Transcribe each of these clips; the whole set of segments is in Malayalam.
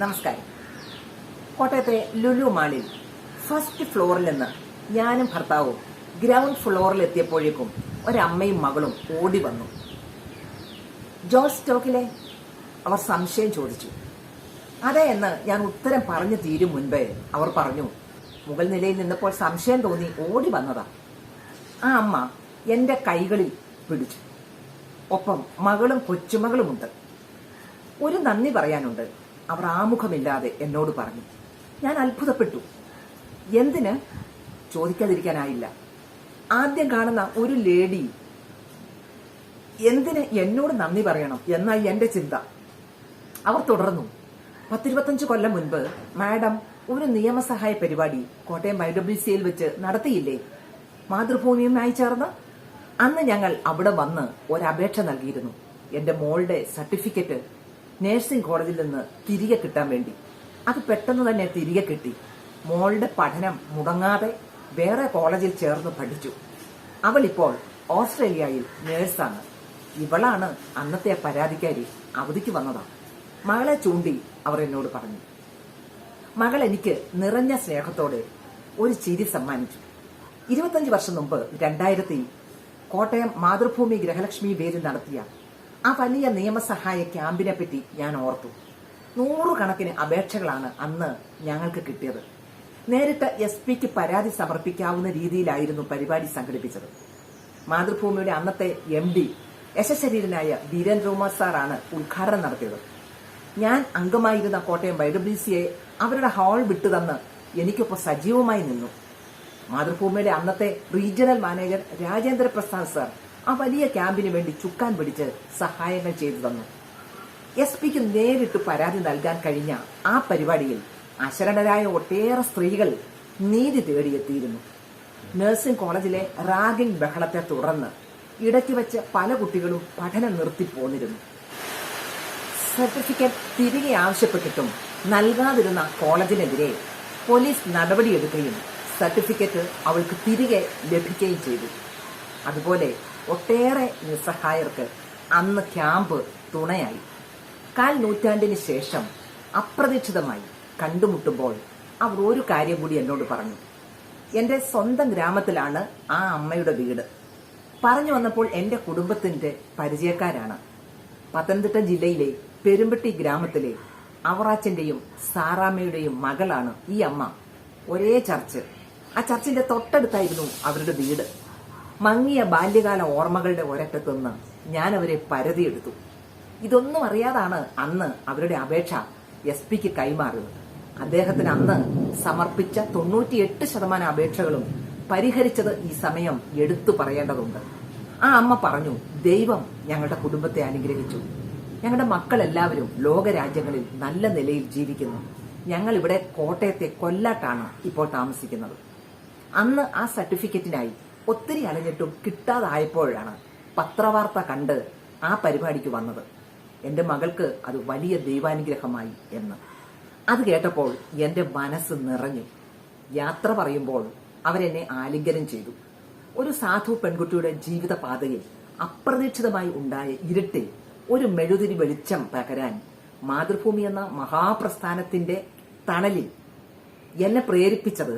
നമസ്കാരം. കോട്ടയത്തെ ലുലു മാളിൽ ഫസ്റ്റ് ഫ്ലോറിൽ നിന്ന് ഞാനും ഭർത്താവും ഗ്രൗണ്ട് ഫ്ലോറിൽ എത്തിയപ്പോഴേക്കും ഒരമ്മയും മകളും ഓടി വന്നു. ജോർജ് സ്റ്റോക്കിലെ അവർ സംശയം ചോദിച്ചു. അതെ എന്ന് ഞാൻ ഉത്തരം പറഞ്ഞു തീരും മുൻപേ അവർ പറഞ്ഞു മുകൾ നിലയിൽ നിന്നപ്പോൾ സംശയം തോന്നി ഓടി വന്നതാ. ആ അമ്മ എന്റെ കൈകളിൽ പിടിച്ചു. ഒപ്പം മകളും കൊച്ചുമകളുമുണ്ട്. ഒരു നന്ദി പറയാനുണ്ട്. അവർ ആമുഖമില്ലാതെ എന്നോട് പറഞ്ഞു. ഞാൻ അത്ഭുതപ്പെട്ടു. എന്തിന്? ചോദിക്കാതിരിക്കാനായില്ല. ആദ്യം കാണുന്ന ഒരു ലേഡി എന്തിന് എന്നോട് നന്ദി പറയണം എന്നായി എന്റെ ചിന്ത. അവർ തുടർന്നു. പത്തിരുപത്തഞ്ച് കൊല്ലം മുൻപ് മാഡം ഒരു നിയമസഹായ പരിപാടി കോട്ടയം ഐ ഡബ്ല്യു സിയിൽ വെച്ച് നടത്തിയില്ലേ? മാതൃഭൂമിയുമായി ചേർന്ന് അന്ന് ഞങ്ങൾ അവിടെ വന്ന് ഒരപേക്ഷ നൽകിയിരുന്നു. എന്റെ മോളുടെ സർട്ടിഫിക്കറ്റ് നഴ്സിംഗ് കോളേജിൽ നിന്ന് തിരികെ കിട്ടാൻ വേണ്ടി. അത് പെട്ടെന്ന് തന്നെ തിരികെ കിട്ടി. മോളുടെ പഠനം മുടങ്ങാതെ വേറെ കോളേജിൽ ചേർന്ന് പഠിച്ചു. അവൾ ഇപ്പോൾ ഓസ്ട്രേലിയയിൽ നേഴ്സാണ് ഇവളാണ് അന്നത്തെ പരാതിക്കാരി അവധിക്ക് വന്നതാ. മകളെ ചൂണ്ടി അവർ എന്നോട് പറഞ്ഞു. മകൾ എനിക്ക് നിറഞ്ഞ സ്നേഹത്തോടെ ഒരു ചിരി സമ്മാനിച്ചു. ഇരുപത്തഞ്ച് വർഷം മുമ്പ് രണ്ടായിരത്തി കോട്ടയം മാതൃഭൂമി ഗ്രഹലക്ഷ്മി വേദി നടത്തിയ ആ വലിയ നിയമസഹായ ക്യാമ്പിനെ പറ്റി ഞാൻ ഓർത്തു. നൂറുകണക്കിന് അപേക്ഷകളാണ് അന്ന് ഞങ്ങൾക്ക് കിട്ടിയത്. നേരിട്ട് എസ് പിക്ക് പരാതി സമർപ്പിക്കാവുന്ന രീതിയിലായിരുന്നു പരിപാടി സംഘടിപ്പിച്ചത്. മാതൃഭൂമിയുടെ അന്നത്തെ എം ഡി യശശരീരനായ വീരേന്ദ്രകുമാർ സാറാണ് ഉദ്ഘാടനം നടത്തിയത്. ഞാൻ അംഗമായിരുന്ന കോട്ടയം വൈ ഡബ്ല്യു സിയെ അവരുടെ ഹാൾ വിട്ടുതന്ന് എനിക്കൊപ്പം സജീവമായി നിന്നു. മാതൃഭൂമിയുടെ അന്നത്തെ regional manager Rajendra Prasad sir ആ വലിയ ക്യാമ്പിന് വേണ്ടി ചുക്കാൻ പിടിച്ച് സഹായങ്ങൾ ചെയ്തു തന്നു. എസ് പിക്ക് നേരിട്ട് പരാതി നൽകാൻ കഴിഞ്ഞ ആ പരിപാടിയിൽ അശരണരായ ഒട്ടേറെ സ്ത്രീകൾ നീതി തേടിയെത്തിയിരുന്നു. നഴ്സിംഗ് കോളേജിലെ റാഗിംഗ് ബഹളത്തെ തുടർന്ന് ഇടയ്ക്ക് വെച്ച് പല കുട്ടികളും പഠനം നിർത്തിപ്പോന്നിരുന്നു സർട്ടിഫിക്കറ്റ് തിരികെ ആവശ്യപ്പെട്ടിട്ടും നൽകാതിരുന്ന കോളേജിനെതിരെ പോലീസ് നടപടിയെടുക്കുകയും സർട്ടിഫിക്കറ്റ് അവൾക്ക് തിരികെ ലഭിക്കുകയും ചെയ്തു. അതുപോലെ ഒട്ടേറെ നിസ്സഹായർക്ക് അന്ന് ക്യാമ്പ് തുണയായി. കാൽ നൂറ്റാണ്ടിന് ശേഷം അപ്രതീക്ഷിതമായി കണ്ടുമുട്ടുമ്പോൾ അവർ ഒരു കാര്യം കൂടി എന്നോട് പറഞ്ഞു. എന്റെ സ്വന്തം ഗ്രാമത്തിലാണ് ആ അമ്മയുടെ വീട്. പറഞ്ഞു വന്നപ്പോൾ എന്റെ കുടുംബത്തിന്റെ പരിചയക്കാരാണ്. പത്തനംതിട്ട ജില്ലയിലെ പെരുമ്പട്ടി ഗ്രാമത്തിലെ അവറാച്ചന്റെയും സാറാമ്മയുടെയും മകളാണ് ഈ അമ്മ. ഒരേ ചർച്ച്. ആ ചർച്ചിന്റെ തൊട്ടടുത്തായിരുന്നു അവരുടെ വീട്. മങ്ങിയ ബാല്യകാല ഓർമ്മകളുടെ ഒരറ്റത്തു നിന്ന് ഞാൻ അവരെ പരതിയെടുത്തു. ഇതൊന്നും അറിയാതാണ് അന്ന് അവരുടെ അപേക്ഷ എസ് പിക്ക് കൈമാറിയത്. അദ്ദേഹത്തിന് അന്ന് സമർപ്പിച്ച തൊണ്ണൂറ്റിയെട്ട് ശതമാനം അപേക്ഷകളും പരിഹരിച്ചത് ഈ സമയം എടുത്തു പറയേണ്ടതുണ്ട്. ആ അമ്മ പറഞ്ഞു ദൈവം ഞങ്ങളുടെ കുടുംബത്തെ അനുഗ്രഹിച്ചു. ഞങ്ങളുടെ മക്കളെല്ലാവരും ലോകരാജ്യങ്ങളിൽ നല്ല നിലയിൽ ജീവിക്കുന്നു. ഞങ്ങൾ ഇവിടെ കോട്ടയത്തെ കൊല്ലാട്ടാണ് ഇപ്പോൾ താമസിക്കുന്നത്. അന്ന് ആ സർട്ടിഫിക്കറ്റിനായി ഒത്തിരി അലഞ്ഞിട്ടും കിട്ടാതായപ്പോഴാണ് പത്രവാർത്ത കണ്ട് ആ പരിപാടിക്ക് വന്നത്. എന്റെ മകൾക്ക് അത് വലിയ ദൈവാനുഗ്രഹമായി എന്ന്. അത് കേട്ടപ്പോൾ എന്റെ മനസ്സ് നിറഞ്ഞു. യാത്ര പറയുമ്പോൾ അവരെന്നെ ആലിംഗനം ചെയ്തു. ഒരു സാധു പെൺകുട്ടിയുടെ ജീവിത പാതയിൽ അപ്രതീക്ഷിതമായി ഉണ്ടായ ഇരുട്ടിൽ ഒരു മെഴുതിരി വെളിച്ചം പകരാൻ മാതൃഭൂമി എന്ന മഹാപ്രസ്ഥാനത്തിന്റെ തണലിൽ എന്നെ പ്രേരിപ്പിച്ചത്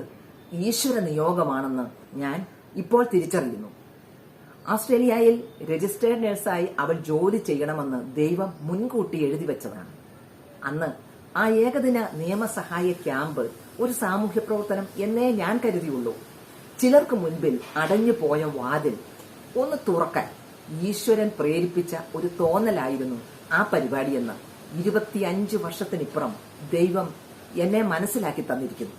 ഈശ്വര നിയോഗമാണെന്ന് ഞാൻ ഇപ്പോൾ തിരിച്ചറിയുന്നു. ഓസ്ട്രേലിയയിൽ രജിസ്റ്റേർഡ് നഴ്സായി അവൾ ജോലി ചെയ്യണമെന്ന് ദൈവം മുൻകൂട്ടി എഴുതി വെച്ചതാണ്. അന്ന് ആ ഏകദിന നിയമസഹായ ക്യാമ്പ് ഒരു സാമൂഹ്യ പ്രവർത്തനം എന്നേ ഞാൻ കരുതിയുള്ളൂ. ചിലർക്ക് മുൻപിൽ അടഞ്ഞു പോയ വാതിൽ ഒന്ന് തുറക്കാൻ ഈശ്വരൻ പ്രേരിപ്പിച്ച ഒരു തോന്നലായിരുന്നു ആ പരിപാടിയെന്ന് ഇരുപത്തിയഞ്ച് വർഷത്തിനിപ്പുറം ദൈവം എന്നെ മനസ്സിലാക്കി തന്നിരിക്കുന്നു.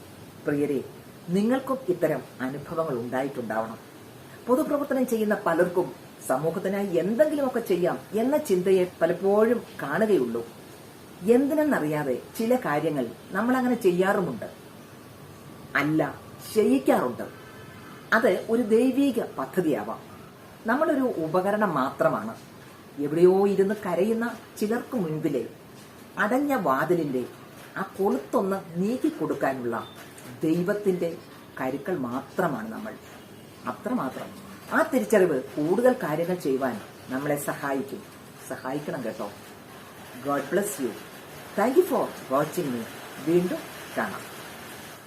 പ്രിയരെ നിങ്ങൾക്കും ഇത്തരം അനുഭവങ്ങൾ ഉണ്ടായിട്ടുണ്ടാവണം. പൊതുപ്രവർത്തനം ചെയ്യുന്ന പലർക്കും സമൂഹത്തിനായി എന്തെങ്കിലുമൊക്കെ ചെയ്യാം എന്ന ചിന്തയെ പലപ്പോഴും കാണുകയുള്ളൂ. എന്തിനെന്നറിയാതെ ചില കാര്യങ്ങൾ നമ്മൾ അങ്ങനെ ചെയ്യാറുമുണ്ട്. അല്ല ചെയ്യിക്കാറുണ്ട്. അത് ഒരു ദൈവീക പദ്ധതിയാവാം. നമ്മളൊരു ഉപകരണം മാത്രമാണ്. എവിടെയോ ഇരുന്ന് കരയുന്ന ചിലർക്ക് മുൻപിലെ അടഞ്ഞ വാതിലിന്റെ ആ കൊളുത്തൊന്ന് നീക്കിക്കൊടുക്കാനുള്ള ദൈവത്തിന്റെ കരുക്കൾ മാത്രമാണ് നമ്മൾ. അത്രമാത്രം. ആ തിരിച്ചറിവ് കൂടുതൽ കാര്യങ്ങൾ ചെയ്യുവാൻ നമ്മളെ സഹായിക്കും. സഹായിക്കണം കേട്ടോ. God bless you thank you for watching me വീണ്ടും കാണാം.